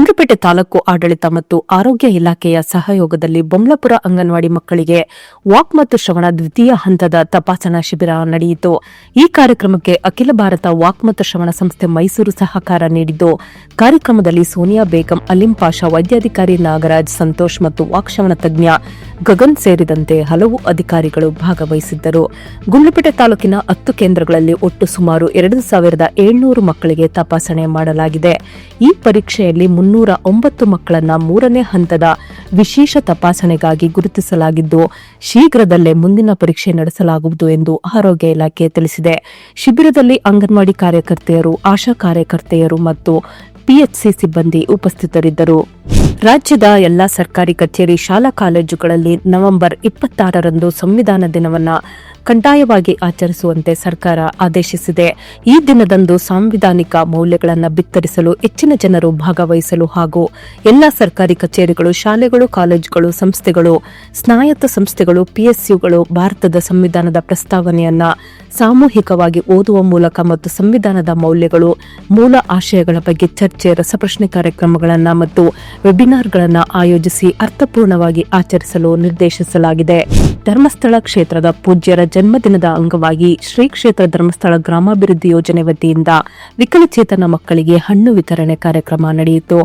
ಗುಂಡ್ಲುಪೇಟೆ ತಾಲೂಕು ಆಡಳಿತ ಮತ್ತು ಆರೋಗ್ಯ ಇಲಾಖೆಯ ಸಹಯೋಗದಲ್ಲಿ ಬೊಮ್ಲಾಪುರ ಅಂಗನವಾಡಿ ಮಕ್ಕಳಿಗೆ ವಾಕ್ ಮತ್ತು ಶ್ರವಣ ದ್ವಿತೀಯ ಹಂತದ ತಪಾಸಣಾ ಶಿಬಿರ ನಡೆಯಿತು. ಈ ಕಾರ್ಯಕ್ರಮಕ್ಕೆ ಅಖಿಲ ಭಾರತ ವಾಕ್ ಮತ್ತು ಶ್ರವಣ ಸಂಸ್ಥೆ ಮೈಸೂರು ಸಹಕಾರ ನೀಡಿದ್ದು, ಕಾರ್ಯಕ್ರಮದಲ್ಲಿ ಸೋನಿಯಾ ಬೇಗಂ, ಅಲಿಂ ಪಾಷಾ, ವೈದ್ಯಾಧಿಕಾರಿ ನಾಗರಾಜ್, ಸಂತೋಷ್ ಮತ್ತು ವಾಕ್ ಶ್ರವಣ ತಜ್ಞ ಗಗನ್ ಸೇರಿದಂತೆ ಹಲವು ಅಧಿಕಾರಿಗಳು ಭಾಗವಹಿಸಿದ್ದರು. ಗುಂಡ್ಲುಪೇಟೆ ತಾಲೂಕಿನ ಹತ್ತು ಕೇಂದ್ರಗಳಲ್ಲಿ ಒಟ್ಟು ಸುಮಾರು ಎರಡು ಸಾವಿರದ ಏಳ್ನೂರು ಮಕ್ಕಳಿಗೆ ತಪಾಸಣೆ ಮಾಡಲಾಗಿದೆ. ಈ ಪರೀಕ್ಷೆಯಲ್ಲಿ ಮುನ್ನೂರ ಒಂಬತ್ತು ಮಕ್ಕಳನ್ನ ಮೂರನೇ ಹಂತದ ವಿಶೇಷ ತಪಾಸಣೆಗಾಗಿ ಗುರುತಿಸಲಾಗಿದ್ದು, ಶೀಘ್ರದಲ್ಲೇ ಮುಂದಿನ ಪರೀಕ್ಷೆ ನಡೆಸಲಾಗುವುದು ಎಂದು ಆರೋಗ್ಯ ಇಲಾಖೆ ತಿಳಿಸಿದೆ. ಶಿಬಿರದಲ್ಲಿ ಅಂಗನವಾಡಿ ಕಾರ್ಯಕರ್ತೆಯರು, ಆಶಾ ಕಾರ್ಯಕರ್ತೆಯರು ಮತ್ತು ಪಿಎಚ್ಸಿ ಸಿಬ್ಬಂದಿ ಉಪಸ್ಥಿತರಿದ್ದರು. ರಾಜ್ಯದ ಎಲ್ಲಾ ಸರ್ಕಾರಿ ಕಚೇರಿ, ಶಾಲಾ ಕಾಲೇಜುಗಳಲ್ಲಿ ನವೆಂಬರ್ ಇಪ್ಪತ್ತಾರರಂದು ಸಂವಿಧಾನ ದಿನವನ್ನ ಕಡ್ಡಾಯವಾಗಿ ಆಚರಿಸುವಂತೆ ಸರ್ಕಾರ ಆದೇಶಿಸಿದೆ. ಈ ದಿನದಂದು ಸಾಂವಿಧಾನಿಕ ಮೌಲ್ಯಗಳನ್ನು ಬಿತ್ತರಿಸಲು ಹೆಚ್ಚಿನ ಜನರು ಭಾಗವಹಿಸಲು ಹಾಗೂ ಎಲ್ಲಾ ಸರ್ಕಾರಿ ಕಚೇರಿಗಳು, ಶಾಲೆಗಳು, ಕಾಲೇಜುಗಳು, ಸಂಸ್ಥೆಗಳು, ಸ್ನಾಯತ್ತ ಸಂಸ್ಥೆಗಳು, ಪಿಎಸ್ಯುಗಳು, ಭಾರತದ ಸಂವಿಧಾನದ ಪ್ರಸ್ತಾವನೆಯನ್ನ ಸಾಮೂಹಿಕವಾಗಿ ಓದುವ ಮೂಲಕ ಮತ್ತು ಸಂವಿಧಾನದ ಮೌಲ್ಯಗಳು ಮೂಲ ಆಶಯಗಳ ಬಗ್ಗೆ ಚರ್ಚೆ, ರಸಪ್ರಶ್ನೆ ಕಾರ್ಯಕ್ರಮಗಳನ್ನು ಮತ್ತು ವೆಬಿನಾರ್ಗಳನ್ನು ಆಯೋಜಿಸಿ ಅರ್ಥಪೂರ್ಣವಾಗಿ ಆಚರಿಸಲು ನಿರ್ದೇಶಿಸಲಾಗಿದೆ. ಧರ್ಮಸ್ಥಳ ಕ್ಷೇತ್ರದ ಪೂಜ್ಯರ ಜನ್ಮದಿನದ ಅಂಗವಾಗಿ ಶ್ರೀ ಕ್ಷೇತ್ರ ಧರ್ಮಸ್ಥಳ ಗ್ರಾಮಾಭಿವೃದ್ಧಿ ಯೋಜನೆ ವತಿಯಿಂದ ವಿಕಲಚೇತನ ಮಕ್ಕಳಿಗೆ ಹಣ್ಣು ವಿತರಣೆ ಕಾರ್ಯಕ್ರಮ ನಡೆಯಿತು.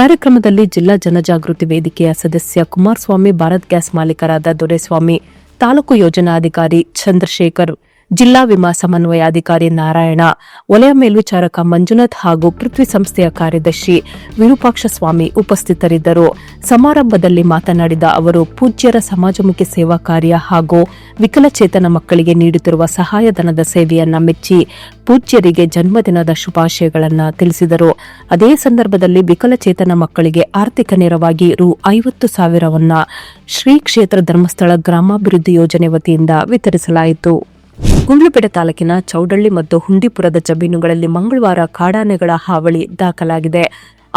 ಕಾರ್ಯಕ್ರಮದಲ್ಲಿ ಜಿಲ್ಲಾ ಜನಜಾಗೃತಿ ವೇದಿಕೆಯ ಸದಸ್ಯ ಕುಮಾರಸ್ವಾಮಿ, ಭಾರತ್ ಗ್ಯಾಸ್ ಮಾಲೀಕರಾದ ದೊರೆಸ್ವಾಮಿ, ತಾಲೂಕು ಯೋಜನಾಧಿಕಾರಿ ಚಂದ್ರಶೇಖರ್ ಜಿಲ್ಲಾ ವಿಮಾ ಸಮನ್ವಯಾಧಿಕಾರಿ ನಾರಾಯಣ, ವಲಯ ಮೇಲ್ವಿಚಾರಕ ಮಂಜುನಾಥ್ ಹಾಗೂ ಪೃಥ್ವಿ ಸಂಸ್ಥೆಯ ಕಾರ್ಯದರ್ಶಿ ವಿರೂಪಾಕ್ಷ ಸ್ವಾಮಿ ಉಪಸ್ಥಿತರಿದ್ದರು. ಸಮಾರಂಭದಲ್ಲಿ ಮಾತನಾಡಿದ ಅವರು, ಪೂಜ್ಯರ ಸಮಾಜಮುಖಿ ಸೇವಾ ಕಾರ್ಯ ಹಾಗೂ ವಿಕಲಚೇತನ ಮಕ್ಕಳಿಗೆ ನೀಡುತ್ತಿರುವ ಸಹಾಯಧನದ ಸೇವೆಯನ್ನ ಮೆಚ್ಚಿ ಪೂಜ್ಯರಿಗೆ ಜನ್ಮದಿನದ ಶುಭಾಶಯಗಳನ್ನು ತಿಳಿಸಿದರು. ಅದೇ ಸಂದರ್ಭದಲ್ಲಿ ವಿಕಲಚೇತನ ಮಕ್ಕಳಿಗೆ ಆರ್ಥಿಕ ನೆರವಾಗಿ ರು ಐವತ್ತು ಸಾವಿರವನ್ನ ಶ್ರೀ ಕ್ಷೇತ್ರ ಧರ್ಮಸ್ಥಳ ಗ್ರಾಮಾಭಿವೃದ್ಧಿ ಯೋಜನೆ ವತಿಯಿಂದ ವಿತರಿಸಲಾಯಿತು. ಗುಂಡ್ಲುಪೇಟೆ ತಾಲೂಕಿನ ಚೌಡಳ್ಳಿ ಮತ್ತು ಹುಂಡಿಪುರದ ಜಮೀನುಗಳಲ್ಲಿ ಮಂಗಳವಾರ ಕಾಡಾನೆಗಳ ಹಾವಳಿ ದಾಖಲಾಗಿದೆ.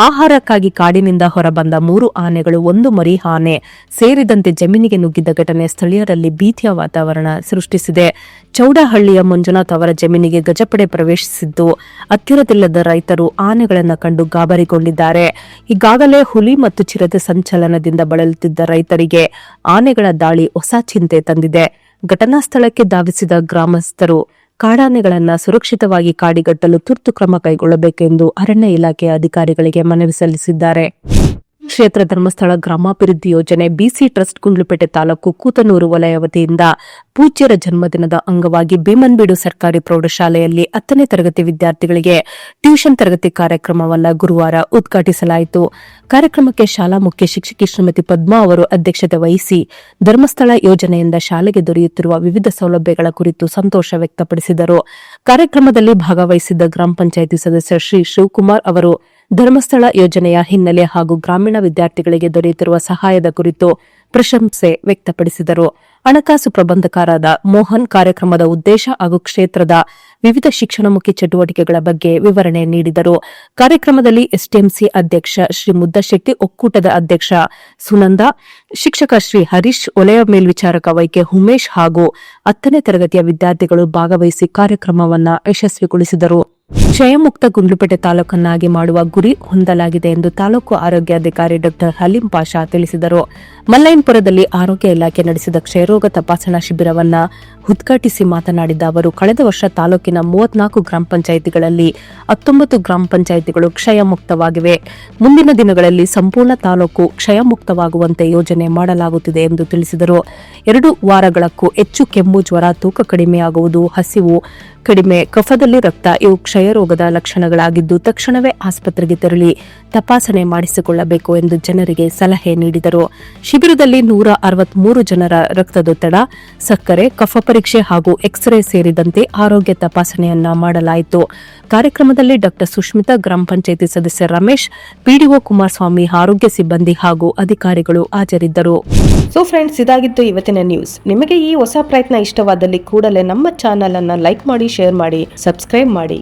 ಆಹಾರಕ್ಕಾಗಿ ಕಾಡಿನಿಂದ ಹೊರಬಂದ ಮೂರು ಆನೆಗಳು ಒಂದು ಮರಿ ಆನೆ ಸೇರಿದಂತೆ ಜಮೀನಿಗೆ ನುಗ್ಗಿದ್ದ ಘಟನೆ ಸ್ಥಳೀಯರಲ್ಲಿ ಭೀತಿಯ ವಾತಾವರಣ ಸೃಷ್ಟಿಸಿದೆ. ಚೌಡಹಳ್ಳಿಯ ಮಂಜುನಾಥ್ ಅವರ ಜಮೀನಿಗೆ ಗಜಪಡೆ ಪ್ರವೇಶಿಸಿದ್ದು ಹತ್ತಿರದಿಲ್ಲದ ರೈತರು ಆನೆಗಳನ್ನು ಕಂಡು ಗಾಬರಿಗೊಂಡಿದ್ದಾರೆ. ಈಗಾಗಲೇ ಹುಲಿ ಮತ್ತು ಚಿರತೆ ಸಂಚಲನದಿಂದ ಬಳಲುತ್ತಿದ್ದ ರೈತರಿಗೆ ಆನೆಗಳ ದಾಳಿ ಹೊಸ ಚಿಂತೆ ತಂದಿದೆ. ಘಟನಾ ಸ್ಥಳಕ್ಕೆ ಧಾವಿಸಿದ ಗ್ರಾಮಸ್ಥರು ಕಾಡಾನೆಗಳನ್ನು ಸುರಕ್ಷಿತವಾಗಿ ಕಾಡಿಗಟ್ಟಲು ತುರ್ತು ಕ್ರಮ ಕೈಗೊಳ್ಳಬೇಕೆಂದು ಅರಣ್ಯ ಇಲಾಖೆಯ ಅಧಿಕಾರಿಗಳಿಗೆ ಮನವಿ ಸಲ್ಲಿಸಿದ್ದಾರೆ. ಕ್ಷೇತ್ರ ಧರ್ಮಸ್ಥಳ ಗ್ರಾಮಾಭಿವೃದ್ಧಿ ಯೋಜನೆ B C trust Gundlupet taluk Kuthanur ವಲಯ ವತಿಯಿಂದ ಪೂಜ್ಯರ ಜನ್ಮದಿನದ ಅಂಗವಾಗಿ ಭೀಮನ್ಬೀಡು ಸರ್ಕಾರಿ ಪ್ರೌಢಶಾಲೆಯಲ್ಲಿ ಹತ್ತನೇ ತರಗತಿ ವಿದ್ಯಾರ್ಥಿಗಳಿಗೆ ಟ್ಯೂಷನ್ ತರಗತಿ ಕಾರ್ಯಕ್ರಮವನ್ನು ಗುರುವಾರ ಉದ್ಘಾಟಿಸಲಾಯಿತು. ಕಾರ್ಯಕ್ರಮಕ್ಕೆ ಶಾಲಾ ಮುಖ್ಯ ಶಿಕ್ಷಕಿ ಶ್ರೀಮತಿ ಪದ್ಮಾ ಅವರು ಅಧ್ಯಕ್ಷತೆ ವಹಿಸಿ ಧರ್ಮಸ್ಥಳ ಯೋಜನೆಯಿಂದ ಶಾಲೆಗೆ ದೊರೆಯುತ್ತಿರುವ ವಿವಿಧ ಸೌಲಭ್ಯಗಳ ಕುರಿತು ಸಂತೋಷ ವ್ಯಕ್ತಪಡಿಸಿದರು. ಕಾರ್ಯಕ್ರಮದಲ್ಲಿ ಭಾಗವಹಿಸಿದ್ದ ಗ್ರಾಮ ಪಂಚಾಯಿತಿ ಸದಸ್ಯ ಶ್ರೀ ಶಿವಕುಮಾರ್ ಅವರು ಧರ್ಮಸ್ಥಳ ಯೋಜನೆಯ ಹಿನ್ನೆಲೆ ಹಾಗೂ ಗ್ರಾಮೀಣ ವಿದ್ಯಾರ್ಥಿಗಳಿಗೆ ದೊರೆಯುತ್ತಿರುವ ಸಹಾಯದ ಕುರಿತು ಪ್ರಶಂಸೆ ವ್ಯಕ್ತಪಡಿಸಿದರು. ಹಣಕಾಸು ಪ್ರಬಂಧಕಾರಾದ ಮೋಹನ್ ಕಾರ್ಯಕ್ರಮದ ಉದ್ದೇಶ ಹಾಗೂ ಕ್ಷೇತ್ರದ ವಿವಿಧ ಶಿಕ್ಷಣಮುಖಿ ಚಟುವಟಿಕೆಗಳ ಬಗ್ಗೆ ವಿವರಣೆ ನೀಡಿದರು. ಕಾರ್ಯಕ್ರಮದಲ್ಲಿ ಎಸ್ಟಿಎಂಸಿ ಅಧ್ಯಕ್ಷ ಶ್ರೀ ಮುದ್ದಶೆಟ್ಟಿ, ಒಕ್ಕೂಟದ ಅಧ್ಯಕ್ಷ ಸುನಂದ, ಶಿಕ್ಷಕ ಶ್ರೀ ಹರೀಶ್ ಒಲೆಯ ಮೇಲ್ವಿಚಾರಕ ವೈಕೆ ಉಮೇಶ್ ಹಾಗೂ ಹತ್ತನೇ ತರಗತಿಯ ವಿದ್ಯಾರ್ಥಿಗಳು ಭಾಗವಹಿಸಿ ಕಾರ್ಯಕ್ರಮವನ್ನು ಯಶಸ್ವಿಗೊಳಿಸಿದರು. ಕ್ಷಯಮುಕ್ತ ಗುಂಡ್ಲುಪೇಟೆ ತಾಲೂಕನ್ನಾಗಿ ಮಾಡುವ ಗುರಿ ಹೊಂದಲಾಗಿದೆ ಎಂದು ತಾಲೂಕು ಆರೋಗ್ಯಾಧಿಕಾರಿ ಡಾ ಹಲೀಂ ಪಾಷಾ ತಿಳಿಸಿದರು. ಮಲ್ಲೈನ್ಪುರದಲ್ಲಿ ಆರೋಗ್ಯ ಇಲಾಖೆ ನಡೆಸಿದ ಕ್ಷಯರೋಗ ತಪಾಸಣಾ ಶಿಬಿರವನ್ನ ಉದ್ಘಾಟಿಸಿ ಮಾತನಾಡಿದ ಅವರು, ಕಳೆದ ವರ್ಷ ತಾಲೂಕಿನ ಮೂವತ್ನಾಲ್ಕು ಗ್ರಾಮ ಪಂಚಾಯಿತಿಗಳಲ್ಲಿ ಹತ್ತೊಂಬತ್ತು ಗ್ರಾಮ ಪಂಚಾಯಿತಿಗಳು ಕ್ಷಯಮುಕ್ತವಾಗಿವೆ. ಮುಂದಿನ ದಿನಗಳಲ್ಲಿ ಸಂಪೂರ್ಣ ತಾಲೂಕು ಕ್ಷಯಮುಕ್ತವಾಗುವಂತೆ ಯೋಜನೆ ಮಾಡಲಾಗುತ್ತಿದೆ ಎಂದು ತಿಳಿಸಿದರು. ಎರಡು ವಾರಗಳಕ್ಕೂ ಹೆಚ್ಚು ಕೆಮ್ಮು ಜ್ವರ, ತೂಕ ಕಡಿಮೆಯಾಗುವುದು, ಹಸಿವು ಕಡಿಮೆ, ಕಫದಲ್ಲಿ ರಕ್ತ, ಇವು ಕ್ಷಯರೋಗದ ಲಕ್ಷಣಗಳಾಗಿದ್ದು ತಕ್ಷಣವೇ ಆಸ್ಪತ್ರೆಗೆ ತೆರಳಿ ತಪಾಸಣೆ ಮಾಡಿಸಿಕೊಳ್ಳಬೇಕು ಎಂದು ಜನರಿಗೆ ಸಲಹೆ ನೀಡಿದರು. ಶಿಬಿರದಲ್ಲಿ ನೂರ ಅರವತ್ಮೂರು ಜನರ ರಕ್ತದೊತ್ತಡ, ಸಕ್ಕರೆ, ಕಫ ಪರೀಕ್ಷೆ ಹಾಗೂ ಎಕ್ಸ್ರೇ ಸೇರಿದಂತೆ ಆರೋಗ್ಯ ತಪಾಸಣೆಯನ್ನ ಮಾಡಲಾಯಿತು. ಕಾರ್ಯಕ್ರಮದಲ್ಲಿ ಡಾ. ಸುಷ್ಮಿತಾ ಗ್ರಾಮ ಪಂಚಾಯಿತಿ ಸದಸ್ಯ ರಮೇಶ್, ಪಿಡಿಒ ಕುಮಾರಸ್ವಾಮಿ, ಆರೋಗ್ಯ ಸಿಬ್ಬಂದಿ ಹಾಗೂ ಅಧಿಕಾರಿಗಳು ಹಾಜರಿದ್ದರು. ಸೊ ಫ್ರೆಂಡ್ಸ್ ಇದಾಗಿತ್ತು ಇವತ್ತಿನ ನ್ಯೂಸ್ ನಿಮಗೆ ಈ ಹೊಸ ಪ್ರಯತ್ನ ಇಷ್ಟವಾದಲ್ಲಿ ಕೂಡಲೇ ನಮ್ಮ ಚಾನಲ್ ಅನ್ನ ಲೈಕ್ ಮಾಡಿ ಶೇರ್ ಮಾಡಿ ಸಬ್ಸ್ಕ್ರೈಬ್ ಮಾಡಿ.